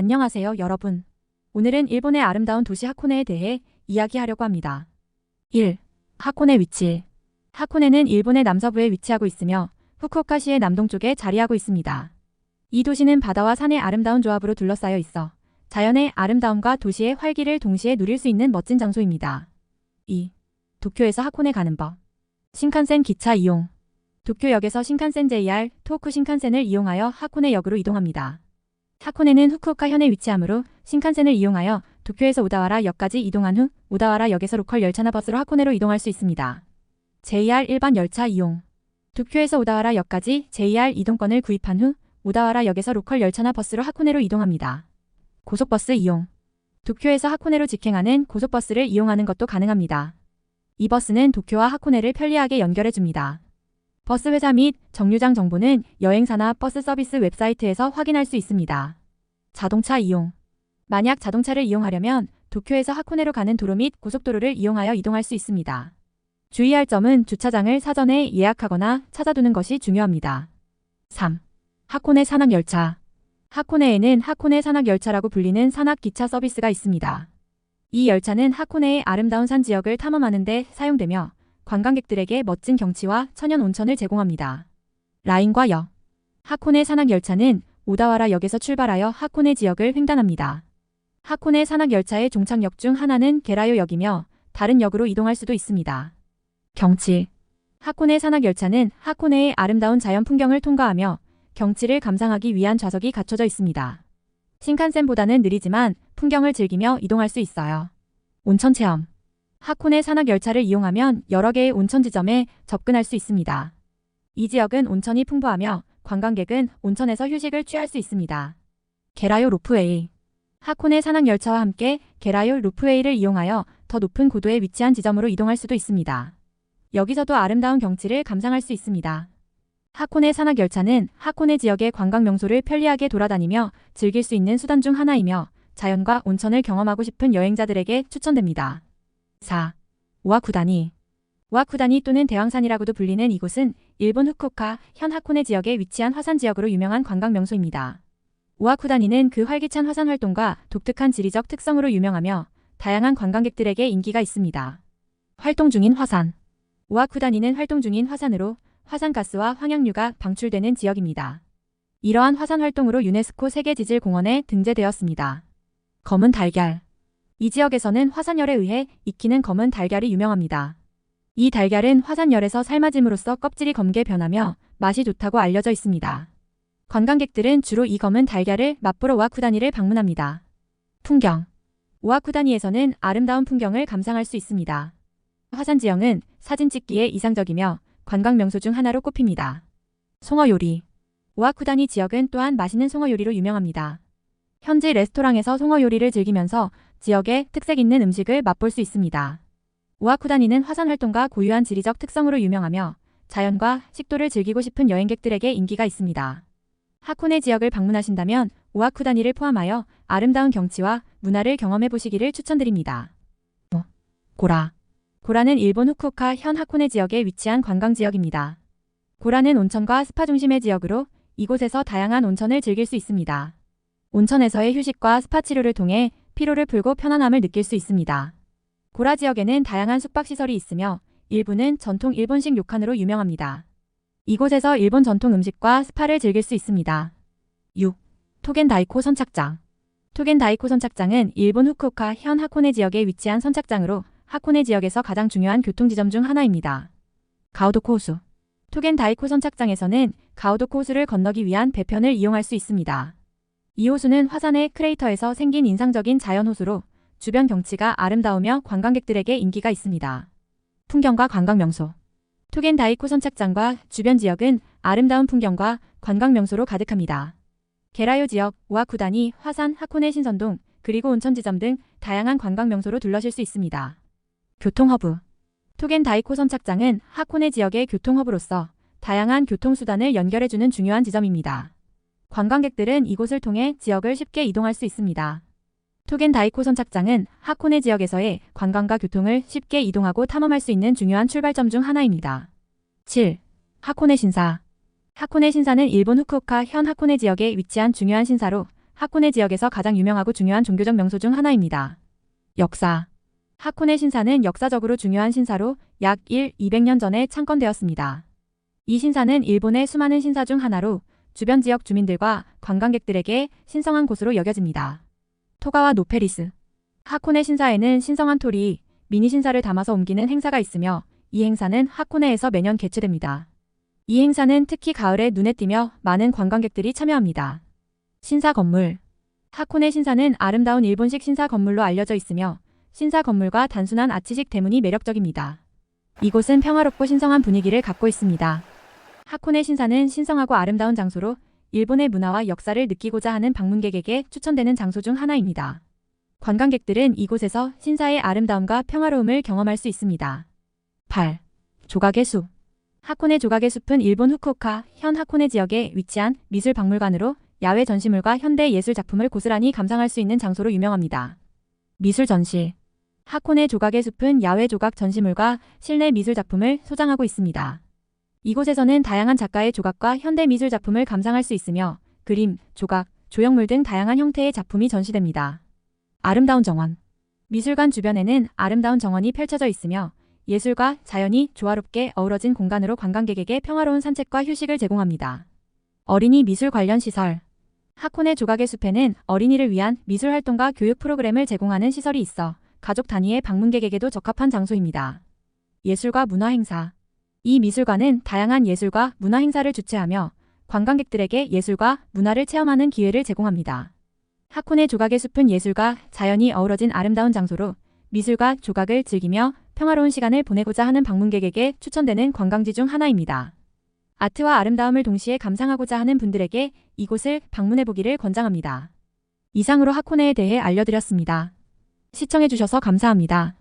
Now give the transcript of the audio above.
안녕하세요, 여러분. 오늘은 일본의 아름다운 도시 하코네에 대해 이야기하려고 합니다. 1. 하코네 위치. 하코네는 일본의 남서부에 위치하고 있으며 후쿠오카시의 남동쪽에 자리하고 있습니다. 이 도시는 바다와 산의 아름다운 조합으로 둘러싸여 있어 자연의 아름다움과 도시의 활기를 동시에 누릴 수 있는 멋진 장소입니다. 2. 도쿄에서 하코네 가는 법. 신칸센 기차 이용. 도쿄역에서 신칸센 JR 토호쿠 신칸센을 이용하여 하코네 역으로 이동합니다. 하코네는 후쿠오카 현에 위치하므로 신칸센을 이용하여 도쿄에서 오다와라 역까지 이동한 후 오다와라 역에서 로컬 열차나 버스로 하코네로 이동할 수 있습니다. JR 일반 열차 이용. 도쿄에서 오다와라 역까지 JR 이동권을 구입한 후 오다와라 역에서 로컬 열차나 버스로 하코네로 이동합니다. 고속버스 이용. 도쿄에서 하코네로 직행하는 고속버스를 이용하는 것도 가능합니다. 이 버스는 도쿄와 하코네를 편리하게 연결해 줍니다. 버스 회사 및 정류장 정보는 여행사나 버스 서비스 웹사이트에서 확인할 수 있습니다. 자동차 이용. 만약 자동차를 이용하려면 도쿄에서 하코네로 가는 도로 및 고속도로를 이용하여 이동할 수 있습니다. 주의할 점은 주차장을 사전에 예약하거나 찾아두는 것이 중요합니다. 3. 하코네 산악열차. 하코네에는 하코네 산악열차라고 불리는 산악기차 서비스가 있습니다. 이 열차는 하코네의 아름다운 산 지역을 탐험하는 데 사용되며 관광객들에게 멋진 경치와 천연 온천을 제공합니다. 라인과 역. 하코네 산악열차는 오다와라 역에서 출발하여 하코네 지역을 횡단합니다. 하코네 산악열차의 종착역 중 하나는 게라요 역이며 다른 역으로 이동할 수도 있습니다. 경치. 하코네 산악열차는 하코네의 아름다운 자연 풍경을 통과하며 경치를 감상하기 위한 좌석이 갖춰져 있습니다. 신칸센보다는 느리지만 풍경을 즐기며 이동할 수 있어요. 온천 체험. 하코네 산악 열차를 이용하면 여러 개의 온천 지점에 접근할 수 있습니다. 이 지역은 온천이 풍부하며 관광객은 온천에서 휴식을 취할 수 있습니다. 게라요 로프웨이. 하코네 산악 열차와 함께 게라요 로프웨이를 이용하여 더 높은 고도에 위치한 지점으로 이동할 수도 있습니다. 여기서도 아름다운 경치를 감상할 수 있습니다. 하코네 산악 열차는 하코네 지역의 관광 명소를 편리하게 돌아다니며 즐길 수 있는 수단 중 하나이며 자연과 온천을 경험하고 싶은 여행자들에게 추천됩니다. 4. 오아쿠다니 오아쿠다니 또는 대왕산이라고도 불리는 이곳은 일본 후쿠오카 현 하코네 지역에 위치한 화산 지역으로 유명한 관광 명소입니다. 오아쿠다니는 그 활기찬 화산 활동과 독특한 지리적 특성으로 유명하며 다양한 관광객들에게 인기가 있습니다. 활동 중인 화산 오아쿠다니는 활동 중인 화산으로 화산가스와 황양류가 방출되는 지역입니다. 이러한 화산 활동으로 유네스코 세계지질공원에 등재되었습니다. 검은 달걀 이 지역에서는 화산열에 의해 익히는 검은 달걀이 유명합니다. 이 달걀은 화산열에서 삶아짐으로써 껍질이 검게 변하며 맛이 좋다고 알려져 있습니다. 관광객들은 주로 이 검은 달걀을 맛보러 오아쿠다니를 방문합니다. 풍경 오아쿠다니에서는 아름다운 풍경을 감상할 수 있습니다. 화산 지형은 사진 찍기에 이상적이며 관광 명소 중 하나로 꼽힙니다. 송어 요리 오아쿠다니 지역은 또한 맛있는 송어 요리로 유명합니다. 현지 레스토랑에서 송어 요리를 즐기면서 지역의 특색 있는 음식을 맛볼 수 있습니다. 오아쿠다니는 화산 활동과 고유한 지리적 특성으로 유명하며 자연과 식도를 즐기고 싶은 여행객들에게 인기가 있습니다. 하코네 지역을 방문하신다면 오아쿠다니를 포함하여 아름다운 경치와 문화를 경험해 보시기를 추천드립니다. 고라 고라는 일본 후쿠오카 현 하코네 지역에 위치한 관광 지역입니다. 고라는 온천과 스파 중심의 지역으로 이곳에서 다양한 온천을 즐길 수 있습니다. 온천에서의 휴식과 스파 치료를 통해 피로를 풀고 편안함을 느낄 수 있습니다. 고라 지역에는 다양한 숙박시설이 있으며 일부는 전통 일본식 료칸으로 유명합니다. 이곳에서 일본 전통 음식과 스파를 즐길 수 있습니다. 6. 토겐다이코 선착장 토겐다이코 선착장은 일본 후쿠오카 현 하코네 지역에 위치한 선착장으로 하코네 지역에서 가장 중요한 교통지점 중 하나입니다. 가오도코 호수 토겐다이코 선착장에서는 가오도코 호수를 건너기 위한 배편을 이용할 수 있습니다. 이 호수는 화산의 크레이터에서 생긴 인상적인 자연호수로 주변 경치가 아름다우며 관광객들에게 인기가 있습니다. 풍경과 관광 명소 토겐다이코 선착장과 주변 지역은 아름다운 풍경과 관광 명소로 가득합니다. 게라요 지역, 오아쿠다니, 화산, 하코네 신선동, 그리고 온천지점 등 다양한 관광 명소로 둘러실 수 있습니다. 교통허브 토겐다이코 선착장은 하코네 지역의 교통허브로서 다양한 교통수단을 연결해주는 중요한 지점입니다. 관광객들은 이곳을 통해 지역을 쉽게 이동할 수 있습니다. 토겐다이코 선착장은 하코네 지역에서의 관광과 교통을 쉽게 이동하고 탐험할 수 있는 중요한 출발점 중 하나입니다. 7. 하코네 신사 하코네 신사는 일본 후쿠오카 현 하코네 지역에 위치한 중요한 신사로 하코네 지역에서 가장 유명하고 중요한 종교적 명소 중 하나입니다. 역사 하코네 신사는 역사적으로 중요한 신사로 약 1, 200년 전에 창건되었습니다. 이 신사는 일본의 수많은 신사 중 하나로 주변 지역 주민들과 관광객들에게 신성한 곳으로 여겨집니다. 토가와 노페리스 하코네 신사에는 신성한 토리, 미니 신사를 담아서 옮기는 행사가 있으며 이 행사는 하코네에서 매년 개최됩니다. 이 행사는 특히 가을에 눈에 띄며 많은 관광객들이 참여합니다. 신사 건물 하코네 신사는 아름다운 일본식 신사 건물로 알려져 있으며 신사 건물과 단순한 아치식 대문이 매력적입니다. 이곳은 평화롭고 신성한 분위기를 갖고 있습니다. 하코네 신사는 신성하고 아름다운 장소로 일본의 문화와 역사를 느끼고자 하는 방문객에게 추천되는 장소 중 하나입니다. 관광객들은 이곳에서 신사의 아름다움과 평화로움을 경험할 수 있습니다. 8. 조각의 숲 하코네 조각의 숲은 일본 후쿠오카 현 하코네 지역에 위치한 미술 박물관으로 야외 전시물과 현대 예술 작품을 고스란히 감상할 수 있는 장소로 유명합니다. 미술 전시 하코네 조각의 숲은 야외 조각 전시물과 실내 미술 작품을 소장하고 있습니다. 이곳에서는 다양한 작가의 조각과 현대 미술 작품을 감상할 수 있으며 그림, 조각, 조형물 등 다양한 형태의 작품이 전시됩니다. 아름다운 정원 미술관 주변에는 아름다운 정원이 펼쳐져 있으며 예술과 자연이 조화롭게 어우러진 공간으로 관광객에게 평화로운 산책과 휴식을 제공합니다. 어린이 미술 관련 시설 하코네 조각의 숲에는 어린이를 위한 미술 활동과 교육 프로그램을 제공하는 시설이 있어 가족 단위의 방문객에게도 적합한 장소입니다. 예술과 문화 행사 이 미술관은 다양한 예술과 문화 행사를 주최하며 관광객들에게 예술과 문화를 체험하는 기회를 제공합니다. 하코네 조각의 숲은 예술과 자연이 어우러진 아름다운 장소로 미술과 조각을 즐기며 평화로운 시간을 보내고자 하는 방문객에게 추천되는 관광지 중 하나입니다. 아트와 아름다움을 동시에 감상하고자 하는 분들에게 이곳을 방문해보기를 권장합니다. 이상으로 하코네에 대해 알려드렸습니다. 시청해주셔서 감사합니다.